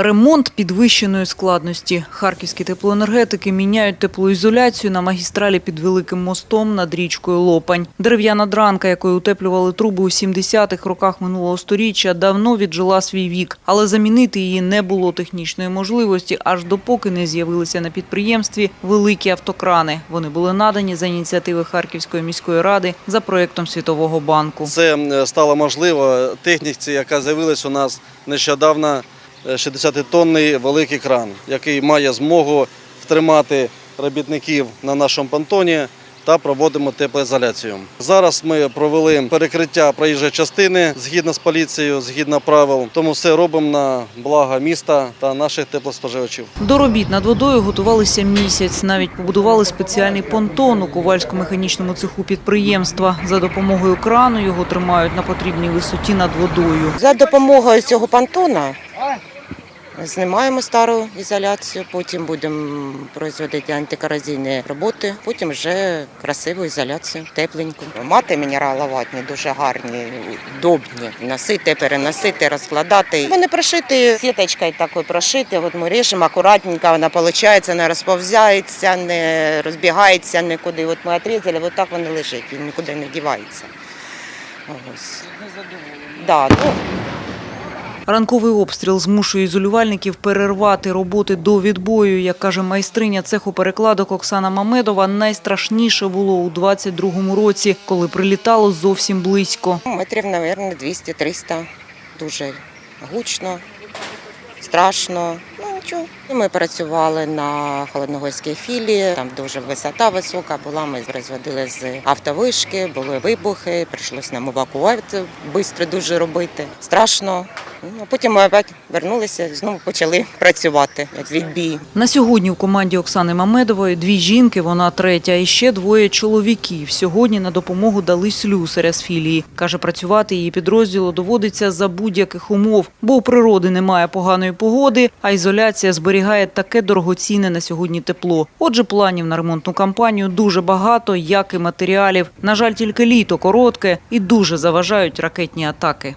Ремонт підвищеної складності. Харківські теплоенергетики міняють теплоізоляцію на магістралі під Великим мостом над річкою Лопань. Дерев'яна дранка, якою утеплювали труби у 70-х роках минулого сторіччя, давно віджила свій вік. Але замінити її не було технічної можливості, аж допоки не з'явилися на підприємстві великі автокрани. Вони були надані за ініціативи Харківської міської ради за проєктом Світового банку. Це е, стало можливо техніці, яка з'явилась у нас нещодавно, 60-тонний великий кран, який має змогу втримати робітників на нашому понтоні та проводимо теплоізоляцію. Зараз ми провели перекриття проїжджої частини згідно з поліцією, згідно правил. Тому все робимо на благо міста та наших теплоспоживачів. До робіт над водою готувалися місяць. Навіть побудували спеціальний понтон у ковальсько-механічному цеху підприємства. За допомогою крану його тримають на потрібній висоті над водою. За допомогою цього понтона знімаємо стару ізоляцію, потім будемо проводити антикоразійні роботи, потім вже красиву ізоляцію, тепленьку. Мати мінераловатні, дуже гарні, удобні. Носити, переносити, розкладати. Вони прошиті сіточкою такою прошиті. От ми ріжемо акуратненько, вона виходить, не розповзається, не розбігається нікуди. От ми відрізали, от так вони лежать, він нікуди не дівається. Ось. Да, ну, Ранковий обстріл змушує ізолювальників перервати роботи до відбою. Як каже майстриня цеху перекладок Оксана Мамедова, найстрашніше було у 22-му році, коли прилітало зовсім близько. Метрів, мабуть, 200-300. Дуже гучно, страшно. Ну. Ми працювали на холодногорській філії, там дуже висота висока була. Ми розводили з автовишки, були вибухи, прийшлося нам евакуацію швидко дуже робити. Страшно. Ну, а потім ми опять вернулися знову почали працювати як відбій. На сьогодні в команді Оксани Мамедової дві жінки, вона третя, і ще двоє чоловіків. Сьогодні на допомогу дали слюсаря з філії. Каже, працювати її підрозділу доводиться за будь-яких умов, бо у природи немає поганої погоди, а ізоляція зберігає таке дорогоцінне на сьогодні тепло. Отже, планів на ремонтну кампанію дуже багато, як і матеріалів. На жаль, тільки літо коротке і дуже заважають ракетні атаки.